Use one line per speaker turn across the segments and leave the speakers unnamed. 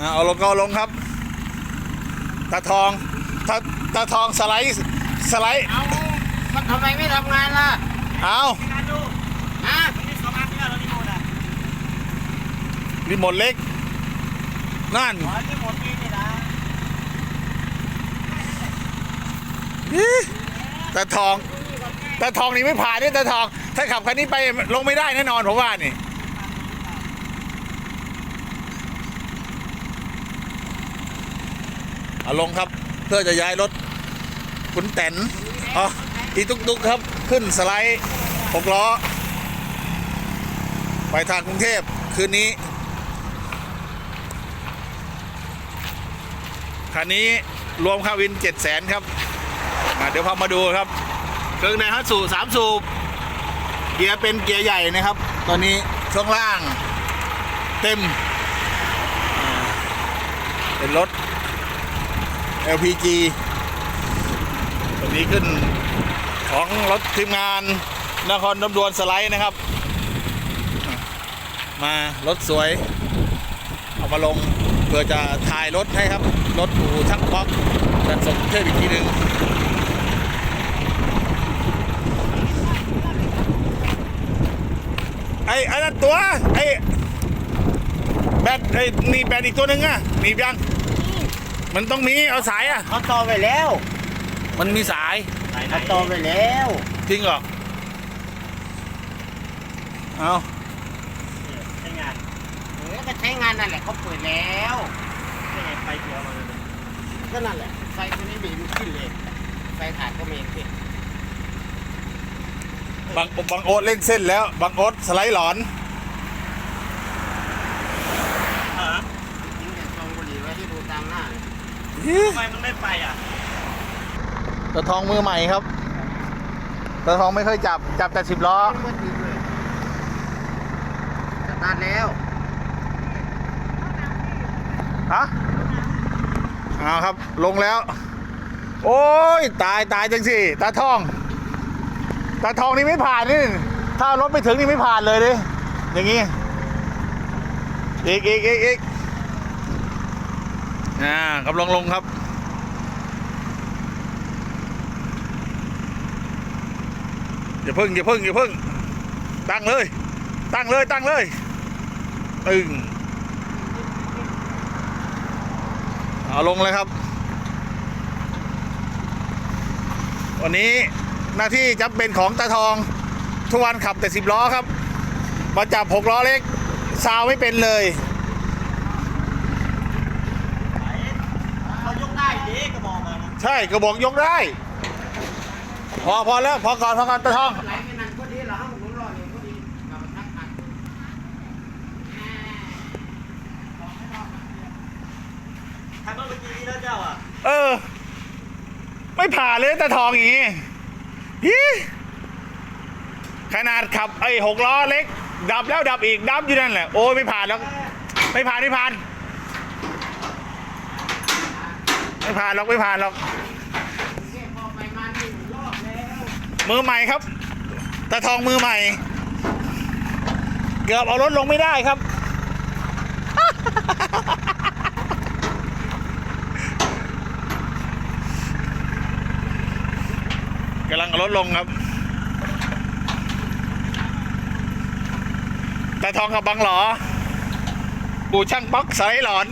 อ่าเอาลงก็เอาลงครับ ตาทองตาตาทองสไลด์สไลด์
เอามันทำไมไม่ทำงานล่ะ
เอา
งานดู
ฮะ
นี่สองอันเนี่ยเรารีโมทอะ
รีโมทเล็ก นั่น
อ๋อรีโมทนี่นี่นะ
อิ๊ะตาทองตาทองนี่ไม่ผ่านนี่ตาทอง ถ้าขับคันนี้ไปลงไม่ได้แน่นอนผมว่านี่ เอาลงครับเพื่อจะย้ายรถคุณแตนอ๋ออีตุกตุกครับขึ้นสไลด์หกล้อ ไปทางกรุงเทพคืนนี้ คันนี้รวมค่าวินเจ็ดแสนครับ เดี๋ยวพามาดูครับ เครื่องในฮัตสูสามสูบเกียร์เป็นเกียร์ใหญ่นะครับ ตอนนี้ช่วงล่างเต็ม เป็นรถ LPG ตัวนี้ขึ้นของรถทีมงานนครน้ำดวนสไลด์นะครับ มารถสวย เอามาลงเพื่อจะถ่ายรถให้ครับ รถอู่ช่างป๊อกจัดส่งเทพอีกทีหนึ่งไอ้ไอ้นั่นตัวไอ้แบตไอ้นี่แบตอีกตัวหนึ่งอะหนีบยัง มันต้องมีเอาสายอะ
เขาต่อไปแล้ว
มันมีสาย
ไหนไหน
เขาต่อไปแล้ว
จริงเหรอเอา
ใช้งาน
เออก็ใช้งานนั่นแหละเขาเปิดแล้ว
ใช้งานไฟเขียวมาเลย
ก็นั่นแหละไฟตัวนี้บีมันขึ้นเลยไฟถ่านก็ไม่ขึ้น
บางบางโอ๊ตเล่นเส้นแล้วบางโอ๊ตสไลด์หลอน
ฮะ
ทิ้งแต่ซองบุหรี่ไว้ที่ดูตามหน้าเลย
ทำไมมันไม่ไปอะ
ตะทองมือใหม่ครับตะทองไม่เคยจับจับแต่สิบล้อ
ไม่มาทิ้งเลยสตาร์ทแล้ว
ฮะเอาครับลงแล้ว โอ้ยตายตายจังสิตาทอง ตาทองนี่ไม่ผ่านนี่ถ้ารถไม่ถึงนี่ไม่ผ่านเลยดิอย่างงี้อีกอีกอีกอีก อ่ากำลังลงครับ อย่าพึ่งอย่าพึ่งอย่าพึ่ง ตั้งเลย ตั้งเลยตั้งเลยตึงเอาลงเลยครับ วันนี้หน้าที่จำเป็นของตาทอง ทุกวันขับแต่สิบล้อครับ มาจับหกล้อเล็กซาวไม่เป็นเลย
ไหนเขายกได้ดิกระบอกมานะ
ใช่กระบอกยกได้ พอพอแล้วพอก่อนพอก่อนตาทอง
ไหลไปนั่นก็ดีเหรอห้องหมุนรออยู่ก็ดีกลับมาทักกัน
ทำเมื่อกี้นี้แล้วเจ้าอะ
เออ ไม่ผ่านเลยตาทองอย่างงี้ฮิขนาดขับไอ้หกล้อเล็ก ดับแล้วดับอีกดับอยู่นั่นแหละโอ้ยไม่ผ่านแล้ว ไม่ผ่านไม่ผ่าน ไม่ผ่านหรอกไม่ผ่านหรอก
มือ
ใหม่ครับตาทองมือใหม่ เกือบเอารถลงไม่ได้ครับ กำลังเอารถลงครับตาทองกับบังหลอปูช่างป๊อกสไลหลอน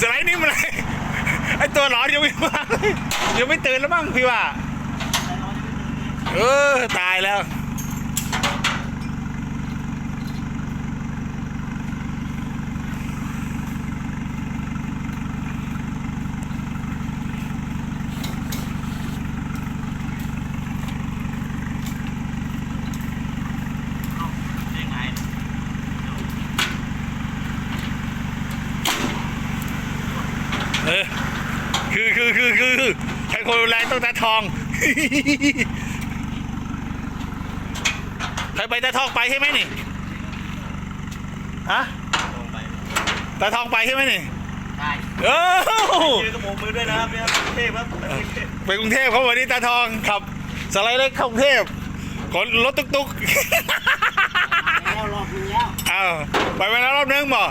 สไลด์นี่มันอะไรไอตัวหลอนยังไม่มาเลยยังไม่ตื่นแล้วบ้างพี่ว่า เออ ตายแล้ว
ได้ไง
เออ คือ คือคือคือคือใครคนรุนแรงต้องตาทองใครไปตาทองไปใช่ไหมนี่ฮะ
ลงไป
ตาทองไปใช่ไหมนี่
ใช่
เออ
เจอกระบอกมือด้วยนะครับเนี่ยเทพครับ
ไปกรุงเทพเขาวันนี้ตาทองขับสไลด์เล็กเข้ากรุงเทพคนรถตุก
แล้วรอบนึงแล้ว
ๆอ้าวไปไปแล้วรอบนึงบ่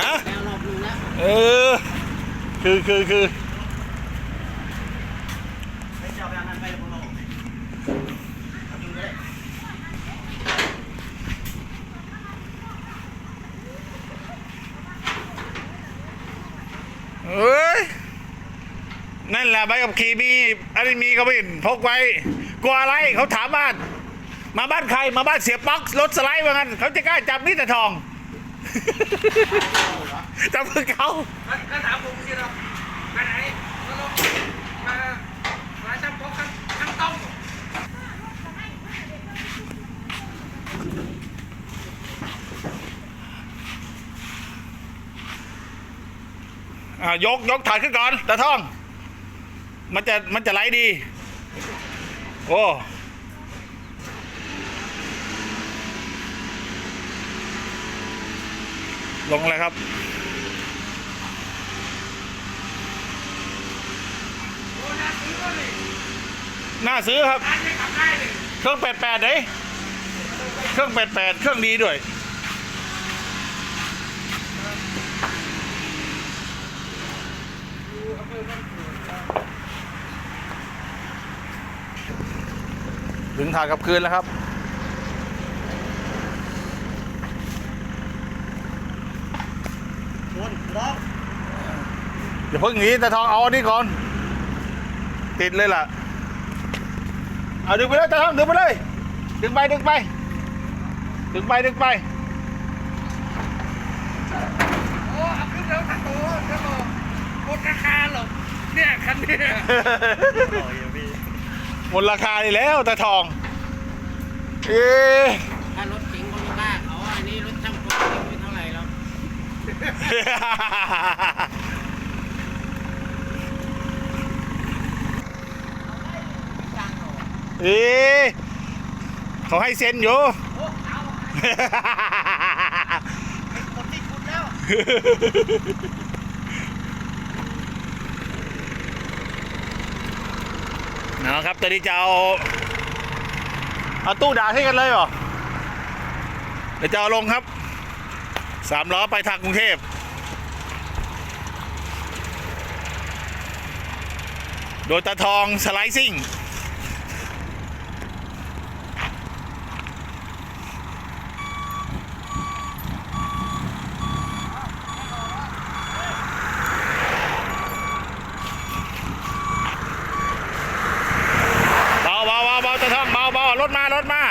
ฮะ
แล้วรอบนึงแล้ว
เออคือคือคือ
ไป เอ้ย
นั่นแหละใบกับขี่มีอะไรมีก็ไม่เห็นพกไว้ กลัวอะไรเขาถามว่าน มาบ้านใครมาบ้านเสียป๊อกรถสไลด์ว่างั้นเขาจะกล้าจับนี่แต่ทอง จับมือเขา
ถ้าถามผมจริงๆหรอมาไหนมาลงมามาจำพกทั้งทั้งต้อง
อ่ายกยกถาดขึ้นก่อนตาทอง มันจะมันจะไหลดี โอ้ลงเลยครับ
น่าซื้อก็เลย
น่าซื้อครับ
เลย
เครื่องแปดแปดเลยเครื่องแปดแปดเครื่องดีด้วย ถึงถ่ายกลับคืนแล้วครับ
ชนล็อก
อย่าเพิ่งหนีแต่ทองเอาอันนี้ก่อน ติดเลยล่ะ เอาดึงไปเลยตาทองดึงไปเลย ดึงไปดึงไป ดึงไปดึงไป
โอ้เอาขึ้นแล้วทันโตเดี๋ยวบอกหมดราคาหรอกเนี่ยคันเนี้ย
ต่อยอะพี่
หมดราคาเลยแล้วตาทอง เอ๊ะ
ถ้ารถเก๋งเขาไม่กล้าเขาอันนี้รถช่างพงไม่เท่าไหร่แล้ว
เอ๊ะเขาให้เซ็นอยู่
โอ้เอาเป็นคนที่คุณแล้ว
นะครับตอนนี้จะเอาเอาตู้ด่าให้กันเลยเหรอเดี๋ยวจะเอาลงครับสามล้อไปทางกรุงเทพโดยตาทองสไลด์ซิ่ง เบาเบาเบาเบาตะท่องเบาเบารถมารถมา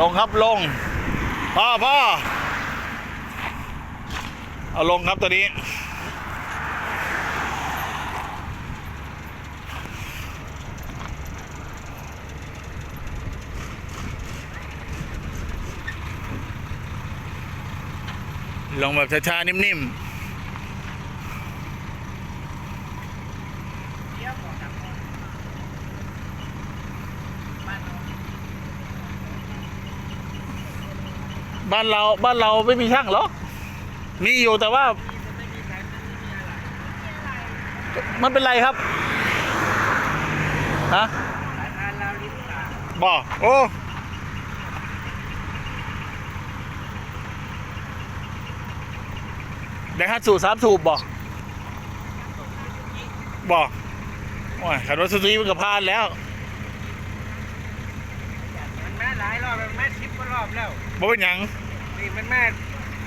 ลงครับลงพ่อพ่อเอาลงครับตัวนี้ ลงแบบช้าๆนิ่มๆ บ้านเราบ้านเราไม่มีช่างหรอกมีอยู่แต่ว่า มันเป็นไรครับฮะ
สายพานเราลิ้นตา
บ่โอ้ได้ฮัตสูตรสามสูบบ่บ่โอ้ยขับรถสุซีมันก็พานแล้ว
มันแม่หลายรอบมันแม่ชิปก็รอบแล้ว
บ่เป็นหยัง
นี่มันแม่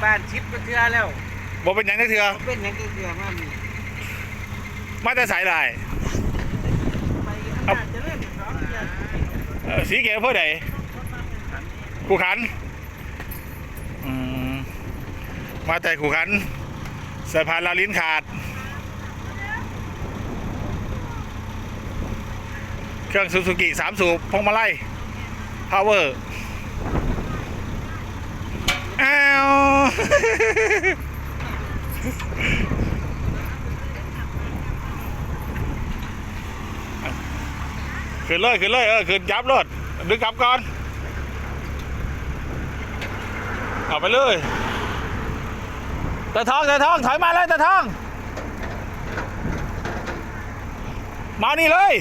บ้านชิปก็เทือแล้ว
บ่เป็นหยังจักเถื่อ
เป็นหยังก็เทือมัน
มาแต่สายลาย
ไปมันน่าจะเล่นสองเดือน
เอ่อสีเขียวเพื่อใดขู่ขันอืมมาแต่ขู่ขันสะพานลาวลิ้นขาด เครื่องซูซูกิสามสูบพวงมาลัยพาวเวอร์อ้า ว ขึ้นเลยขึ้นเลยเออขึ้นจับรถดึงกลับก่อน เอาไปเลยตะทองตะทองถอยมาเลยตะทอง มานี่เลย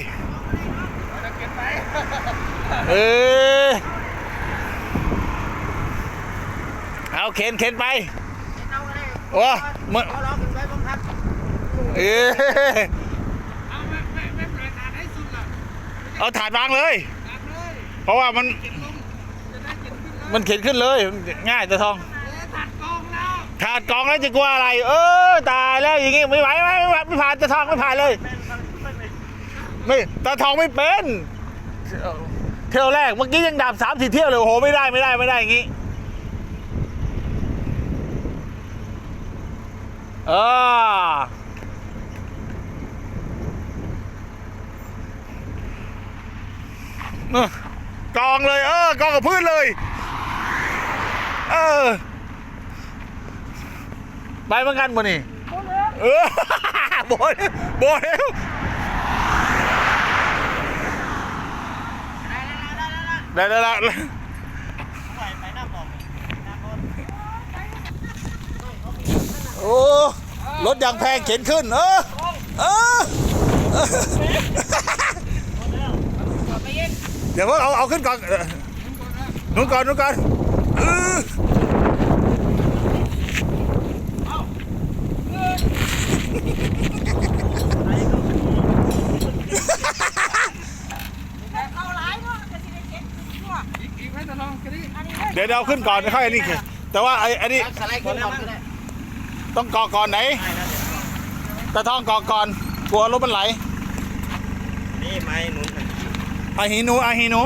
เฮ้
เอาเข็นเข็นไป
เอาก็ได้
โอ้เมื่อ
เอาล้อขึ้นไปบังคับ
เออ
เอาไม่ไม่ไม่ปล่อยขาดให้สุดล่ะ
เอาถาดวางเลย
ขาดเลย
เพราะว่ามัน
เก็บลงจะได้เก็บขึ้นเลย
มันเข็นขึ้นเลย ง่ายแต่ทอง
เอ๊ะตัดกองแล้ว
ถาดกองแล้วจะกลัวอะไร เออตายแล้วอย่างงี้ไม่ไหวไม่ไหวไม่ผ่านตาทองไม่ผ่านเลย ไม่ตาทองไม่เป็น เที่ยวแรกเมื่อกี้ยังดับสามสี่เที่ยวเลยโอ้โหไม่ได้ไม่ได้ไม่ได้อย่างงี้ เออเออกองเลย เออกองกับพื้นเลย เออไปเหมือนกันบ่นี่เออโบยโบยแล้วได้ได้ละ
ไปไปหน้าบอกหน้าคน
โอ้รถยางแพงเข็นขึ้น เออเออเดี๋ยวเอาเอาขึ้นก่อนนู้นก่อนนู้นก่อนเดี๋ยวเดี๋ยวเอาขึ้นก่อนค่อยอันนี้แต่ว่าไอ้อันนี้ ต้องกอก่อนไหนตะท้องกอก่อนกลัวรถมันไหล
นี่ไม้หนุน
อาหินูอาหินู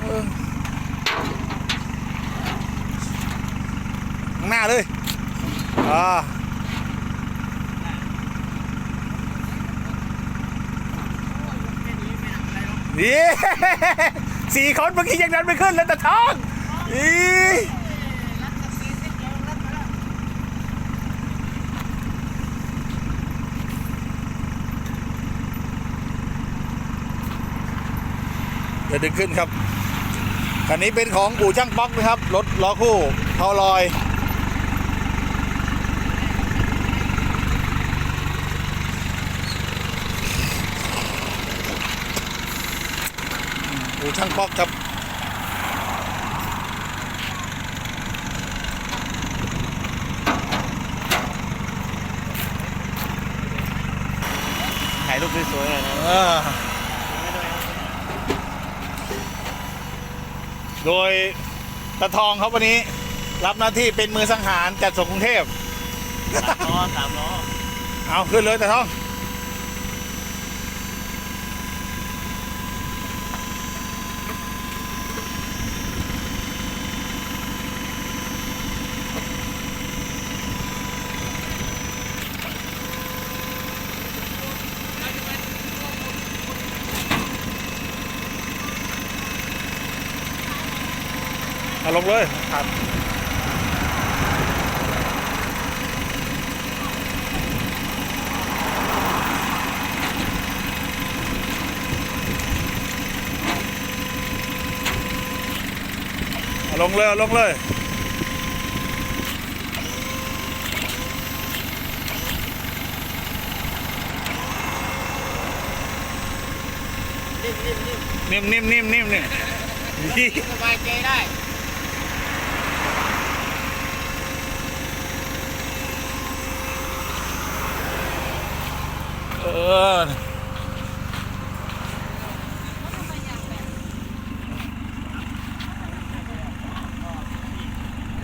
เออข้างหน้าเลยอ่านี่สี่คนเมื่อกี้ยังดันไม่ขึ้นเลยตะท้องอี เดี๋ยวดึงขึ้นครับคันนี้เป็นของอู่ช่างป๊อกนะครับ รถล้อคู่เผาลอยอู่ช่างป๊อกครับ
ถ่ายรูปสวยๆหน่อยนะ
เออ โดยตะทองเขาวันนี้ รับหน้าที่เป็นมือสังหารจัดส่งกรุงเทพ
สามล้อสามล้อ
เอาขึ้นเลยตะทอง ลงเลยครับเอาลงเลยเอาลงเลย
นิ่มนิ่มนิ่ม
นิ่มนิ่มนิ่มนิ่มเนี่ยนี่
สบายใจได้
เออ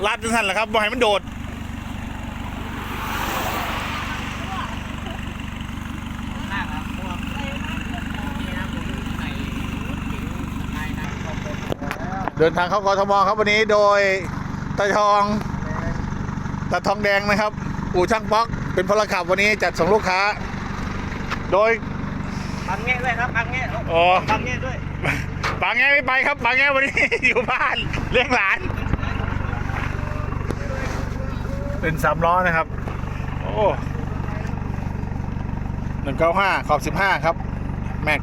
ลัดจังสั่นแหละครับบ่ให้มันโดดเดินทางเข้ากทมครับวันนี้โดยตาทองตาทองแดงนะครับ อู่ช่างป๊อก เป็นพลขับวันนี้จัดส่งลูกค้า โดย
ปังแง่ด้วยครับปังแง่
อ๋อ
ปังแง่ด้วย
ปางแง่ไม่ไปครับปางแง่วันนี้ อยู่บ้านเลี้ยงหลาน เป็นสามล้อนะครับ โอ้หนึ่งเก้าห้าขอบสิบห้าครับ แม็ก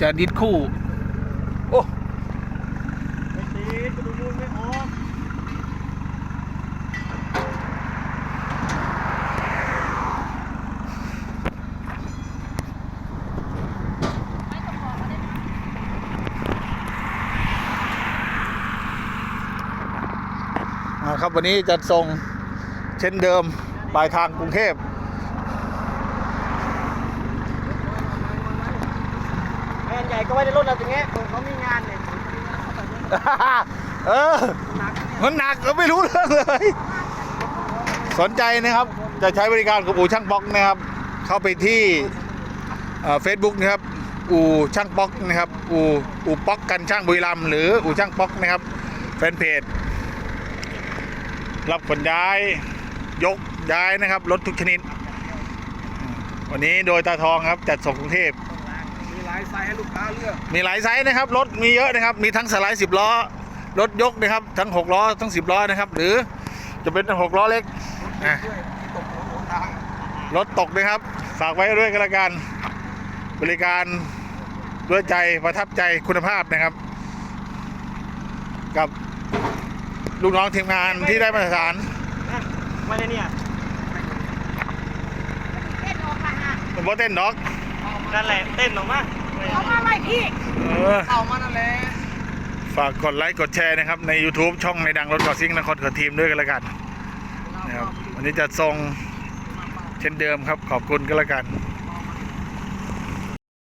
จะดิดคู่ โอ้
ไม่ตีกระดูกมูลไม่ออก
ครับ วันนี้จะส่งเช่นเดิมปลายทางกรุงเทพ
แม่นใหญ่ก็ไว้ในรถเราตรงเงี้ยเขามีงานเนี่ย
เออ มันหนักก็ไม่รู้เรื่องเลย สนใจนะครับ จะใช้บริการกับอู่ช่างป๊อกนะครับ เข้าไปที่เฟซบุ๊กนะครับ อู่ช่างป๊อกนะครับ อู่อู่ป๊อกกันช่างบุรีรัมย์หรืออู่ช่างป๊อกนะครับ แฟนเพจ รับขนย้ายยกย้ายนะครับ รถทุกชนิด วันนี้โดยตาทองครับจัดส่งกรุงเทพ
มีหลายไซส์ให้ลูกค้าเลือก
มีหลายไซส์นะครับ รถมีเยอะนะครับ มีทั้งสไลด์สิบล้อ รถยกนะครับ ทั้ง6ล้อ ทั้ง10ล้อนะครับ หรือจะเป็นหกล้อเล็กอะ
ด้วยที่ตกหัวทาง
รถตกนะครับ ฝากไว้ด้วยกันละกัน บริการด้วยใจประทับใจคุณภาพนะครับ กับ ลูกน้องทีมงานที่ได้มาตรฐาน
ไม่ได้เนี่ย
เป็นโบเต้นด็อก
นั่นแหละเต้นออกมา
เอามาไว้พี่
เออ
เอามานั่นแหละ
ฝากกดไลค์กดแชร์นะครับ ใน YouTube ช่องในดังรถก่อซิ่งนครเกิดทีมด้วยกันละกันนะครับวันนี้จะทรงเช่นเดิมครับขอบคุณกันละกัน